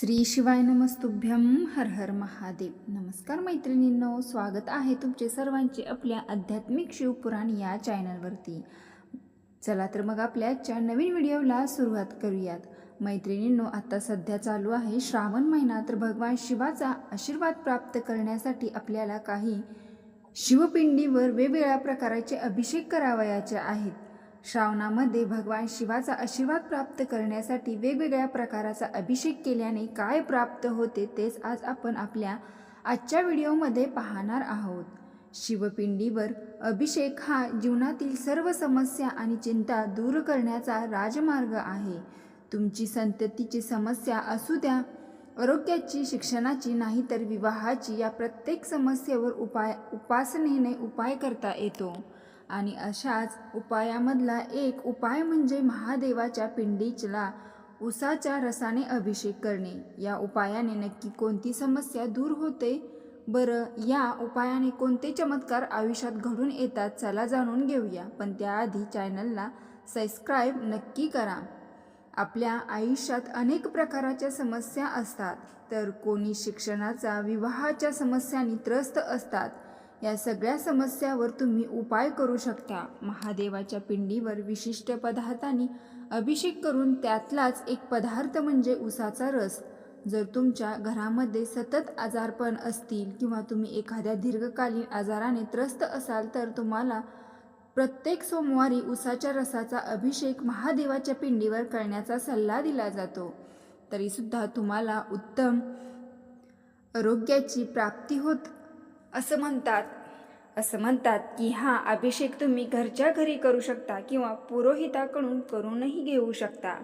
श्री शिवाय नमस्तुभ्यम हर हर महादेव. नमस्कार मैत्रिणींनो स्वागत आहे तुमचे सर्वांचे आपल्या आध्यात्मिक शिवपुराण या चॅनलवरती चला तर मग आपल्या आजच्या नवीन व्हिडिओला सुरुवात करूयात. मैत्रिणींनो आता सध्या चालू आहे श्रावण महिना तर भगवान शिवाचा आशीर्वाद प्राप्त करण्यासाठी आपल्याला काही शिवपिंडीवर वेगवेगळ्या प्रकाराचे अभिषेक करावयाचे आहेत. श्रावणामध्ये भगवान शिवाचा आशीर्वाद प्राप्त करण्यासाठी वेगवेगळ्या प्रकाराचा अभिषेक केल्याने काय प्राप्त होते तेच आज आपण आपल्या आजच्या व्हिडिओमध्ये पाहणार आहोत. शिवपिंडीवर अभिषेक हा जीवनातील सर्व समस्या आणि चिंता दूर करण्याचा राजमार्ग आहे. तुमची संततीची समस्या असू द्या आरोग्याची शिक्षणाची नाही तर विवाहाची या प्रत्येक समस्येवर उपाय उपासनेने उपाय करता येतो. आणि अशाच उपायामधला एक उपाय म्हणजे महादेवाच्या पिंडीचला उसाच्या रसाने अभिषेक करणे. या उपायाने नक्की कोणती समस्या दूर होते? बरं या उपायाने कोणते चमत्कार आयुष्यात घडून येतात? चला जाणून घेऊया. पण त्याआधी चॅनलला सबस्क्राईब नक्की करा. आपल्या आयुष्यात अनेक प्रकाराच्या समस्या असतात. तर कोणी शिक्षणाचा विवाहाच्या समस्यांनी त्रस्त असतात. या सगळ्या समस्यावर तुम्ही उपाय करू शकता. महादेवाच्या पिंडीवर विशिष्ट पदार्थांनी अभिषेक करून त्यातलाच एक पदार्थ म्हणजे उसाचा रस. जर तुमच्या घरामध्ये सतत आजारपण असतील किंवा तुम्ही एखाद्या दीर्घकालीन आजाराने त्रस्त असाल तर तुम्हाला प्रत्येक सोमवारी उसाच्या रसाचा अभिषेक महादेवाच्या पिंडीवर करण्याचा सल्ला दिला जातो. तरीसुद्धा तुम्हाला उत्तम आरोग्याची प्राप्ती होत असं म्हणतात असं म्हणतात की हा अभिषेक तुम्ही घरच्या घरी करू शकता किंवा पुरोहिताकडून करूनही घेऊ शकता.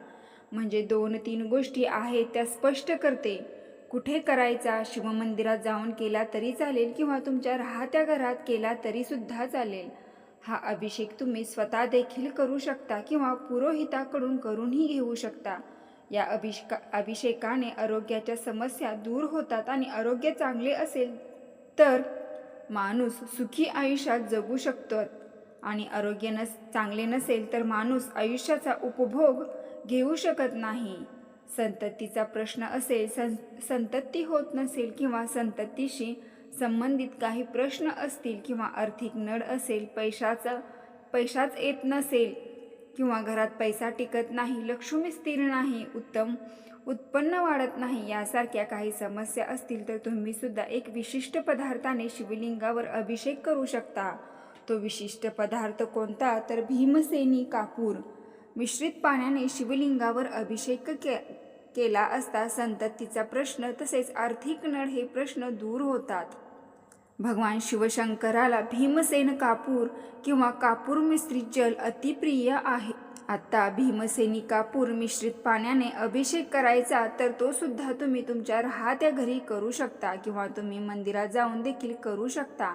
म्हणजे दोन तीन गोष्टी आहेत त्या स्पष्ट करते. कुठे करायचा शिवमंदिरात जाऊन केला तरी चालेल किंवा तुमच्या राहत्या घरात केला तरीसुद्धा चालेल. हा अभिषेक तुम्ही स्वतः देखील करू शकता किंवा पुरोहिताकडून करूनही घेऊ शकता. या अभिषेका अभिषेकाने आरोग्याच्या समस्या दूर होतात आणि आरोग्य चांगले असेल तर माणूस सुखी आयुष्यात जगू शकतो आणि आरोग्य नस चांगले नसेल तर माणूस आयुष्याचा उपभोग घेऊ शकत नाही. संततीचा प्रश्न असेल सं संतती होत नसेल किंवा संततीशी संबंधित काही प्रश्न असतील किंवा आर्थिक नड असेल पैशाचा पैशाच येत नसेल किंवा घरात पैसा टिकत नाही लक्ष्मी स्थिर नाही उत्तम उत्पन्न वाढत नाही यासारख्या काही समस्या असतील तर तुम्ही सुद्धा एक विशिष्ट पदार्थाने शिवलिंगावर अभिषेक करू शकता. तो विशिष्ट पदार्थ कोणता? तर भीमसेनी कापूर. मिश्रित पाण्याने शिवलिंगावर अभिषेक के केला असता संततीचा प्रश्न तसेच आर्थिक नळ हे प्रश्न दूर होतात. भगवान शिवशंकराला भीमसेन कापूर किंवा कापूर मिश्रित जल अतिप्रिय आहे. आता भीमसैनिकापूर मिश्रित पाण्याने अभिषेक करायचा तर तो सुद्धा तुम्ही तुमच्या राहत्या घरी करू शकता किंवा तुम्ही मंदिरात जाऊन देखील करू शकता.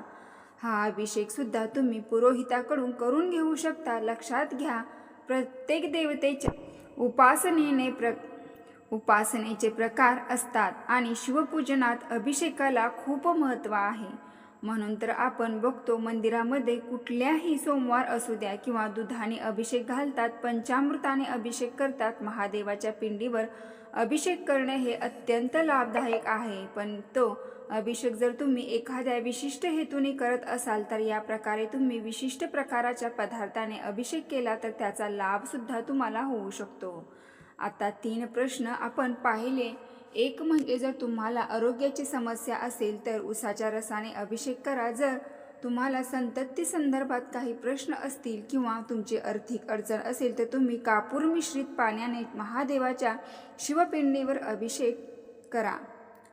हा अभिषेक सुद्धा तुम्ही पुरोहिताकडून करून घेऊ शकता. लक्षात घ्या प्रत्येक देवतेच्या उपासनेने प्र उपासनेचे प्रकार असतात आणि शिवपूजनात अभिषेकाला खूप महत्त्व आहे. म्हणून तर आपण बघतो मंदिरामध्ये कुठल्याही सोमवार असू द्या किंवा दुधाने अभिषेक घालतात पंचामृताने अभिषेक करतात महादेवाच्या पिंडीवर अभिषेक करणे हे अत्यंत लाभदायक आहे. पण तो अभिषेक जर तुम्ही एखाद्या विशिष्ट हेतूने करत असाल तर या प्रकारे तुम्ही विशिष्ट प्रकाराच्या पदार्थाने अभिषेक केला तर त्याचा लाभसुद्धा तुम्हाला होऊ शकतो. आता तीन प्रश्न आपण पाहिले. एक म्हणजे जर तुम्हाला आरोग्याची समस्या असेल तर उसाच्या रसाने अभिषेक करा. जर तुम्हाला संतती संदर्भात काही प्रश्न असतील किंवा तुमची आर्थिक अडचण असेल तर तुम्ही कापूर मिश्रित पाण्याने महादेवाच्या शिवपिंडीवर अभिषेक करा.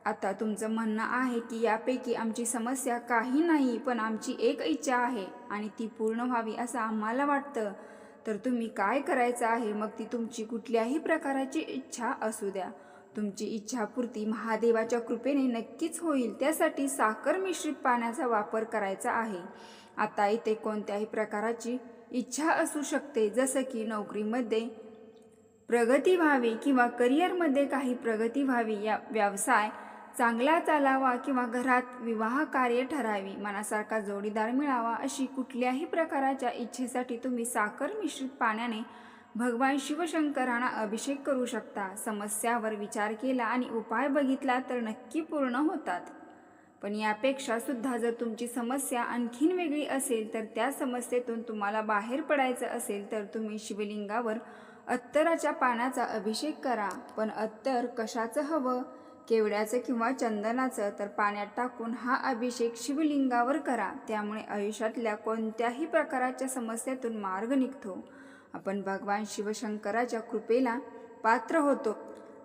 आता तुमचं म्हणणं आहे की यापैकी आमची समस्या काही नाही पण आमची एक इच्छा आहे आणि ती पूर्ण व्हावी असं आम्हाला वाटतं. तर तुम्ही काय करायचं आहे? मग ती तुमची कुठल्याही प्रकाराची इच्छा असू द्या. तुमची इच्छापूर्ती महादेवाच्या कृपेने नक्कीच होईल. त्यासाठी साखर मिश्रित पाण्याचा वापर करायचा आहे. आता इथे कोणत्याही प्रकाराची इच्छा असू शकते जसं की नोकरीमध्ये प्रगती व्हावी किंवा करिअरमध्ये काही प्रगती व्हावी. या व्यवसाय चांगला चालावा किंवा घरात विवाह कार्य ठरावी मनासारखा जोडीदार मिळावा अशी कुठल्याही प्रकाराच्या इच्छेसाठी तुम्ही साखर मिश्रित पाण्याने भगवान शिवशंकरांना अभिषेक करू शकता. समस्यावर विचार केला आणि उपाय बघितला तर नक्की पूर्ण होतात. पण यापेक्षा सुद्धा जर तुमची समस्या आणखीन वेगळी असेल तर त्या समस्येतून तुम्हाला बाहेर पडायचं असेल तर तुम्ही शिवलिंगावर अत्तराच्या पाण्याचा अभिषेक करा. पण अत्तर कशाचं हवं? केवड्याचं किंवा चंदनाचं? तर पाण्यात टाकून हा अभिषेक शिवलिंगावर करा. त्यामुळे आयुष्यातल्या कोणत्याही प्रकाराच्या समस्येतून मार्ग निघतो. आपण भगवान शिवशंकराच्या कृपेला पात्र होतो.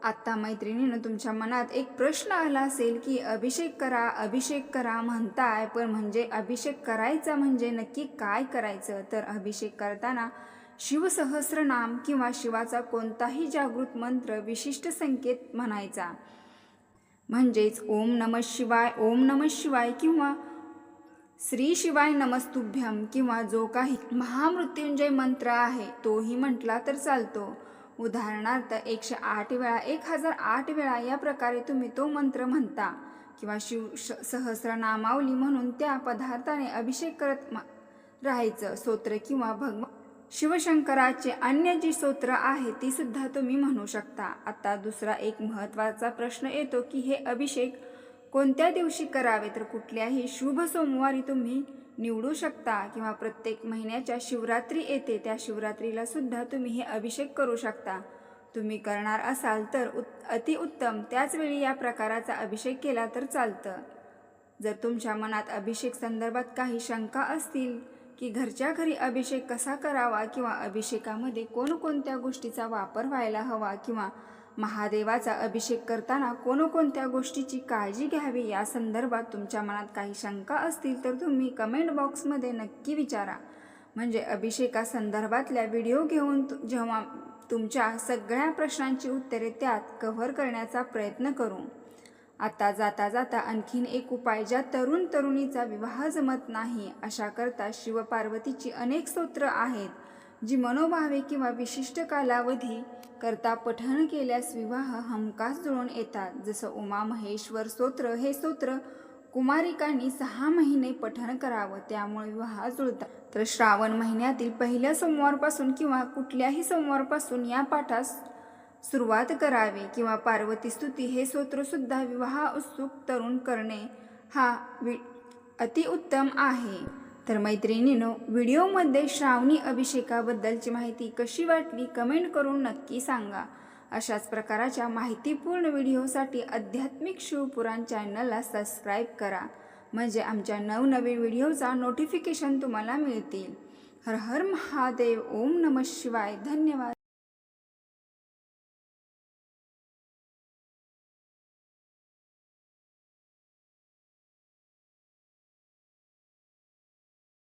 आत्ता मैत्रिणीनं तुमच्या मनात एक प्रश्न आला असेल की अभिषेक करा अभिषेक करा म्हणताय पण म्हणजे अभिषेक करायचा म्हणजे नक्की काय करायचं? तर अभिषेक करताना शिवसहस्रनाम किंवा शिवाचा कोणताही जागृत मंत्र विशिष्ट संकेत म्हणायचा. म्हणजेच ओम नम शिवाय ओम नम शिवाय किंवा श्री शिवाय नमस्तुभ्यम किंवा जो काही महामृत्युंजय मंत्र आहे तोही म्हटला तर चालतो. उदाहरणार्थ एकशे आठ वेळा एक हजार आठ वेळा या प्रकारे तुम्ही तो मंत्र म्हणता किंवा शिव श सहस्रनामावली म्हणून त्या पदार्थाने अभिषेक करत राहायचं. स्तोत्र किंवा भगवान शिवशंकराचे अन्य जी स्तोत्र आहे ती सुद्धा तुम्ही म्हणू शकता. आता दुसरा एक महत्त्वाचा प्रश्न येतो की हे अभिषेक कोणत्या दिवशी करावे तर कुठल्याही शुभ सोमवारी तुम्ही निवडू शकता किंवा प्रत्येक महिन्याच्या शिवरात्री येते त्या शिवरात्रीला सुद्धा तुम्ही हे अभिषेक करू शकता. तुम्ही करणार असाल तर उत् अतिउत्तम त्याच वेळी या प्रकाराचा अभिषेक केला तर चालतं. जर तुमच्या मनात अभिषेक संदर्भात काही शंका असतील की घरच्या घरी अभिषेक कसा करावा किंवा अभिषेकामध्ये कोणकोणत्या गोष्टीचा वापर व्हायला हवा किंवा महादेवाचा अभिषेक करताना कोणकोणत्या गोष्टीची काळजी घ्यावी या संदर्भात तुमच्या मनात काही शंका असतील तर तुम्ही कमेंट बॉक्समध्ये नक्की विचारा. म्हणजे अभिषेकासंदर्भातल्या व्हिडिओ घेऊन जेव्हा तुमच्या सगळ्या प्रश्नांची उत्तरे त्यात कव्हर करण्याचा प्रयत्न करू. आता जाता जाता आणखीन एक उपाय ज्या तरुण तरुणीचा विवाह जमत नाही अशाकरता शिवपार्वतीची अनेक स्तोत्र आहेत. जी मनोभावे किंवा विशिष्ट कालावधी करता पठण केल्यास विवाह हमखास जुळून येतात. जसं उमा महेश्वर स्तोत्र हे स्तोत्र कुमारिकांनी सहा महिने पठण करावं त्यामुळे विवाह जुळतात. तर श्रावण महिन्यातील पहिल्या सोमवारपासून किंवा कुठल्याही सोमवारपासून या पाठास सुरुवात करावी किंवा पार्वती स्तुती हे स्तोत्रसुद्धा विवाह उत्सुक तरुण करणे हा वि अतिउत्तम आहे. तर मैत्रिणीनो व्हिडिओमध्ये श्रावणी अभिषेकाबद्दलची माहिती कशी वाटली कमेंट करून नक्की सांगा. अशाच प्रकाराच्या माहितीपूर्ण व्हिडिओसाठी आध्यात्मिक शिवपुराण चॅनलला सबस्क्राईब करा. म्हणजे आमच्या नवनवीन व्हिडिओचा नोटिफिकेशन तुम्हाला मिळतील. हर हर महादेव ओम नम शिवाय. धन्यवाद.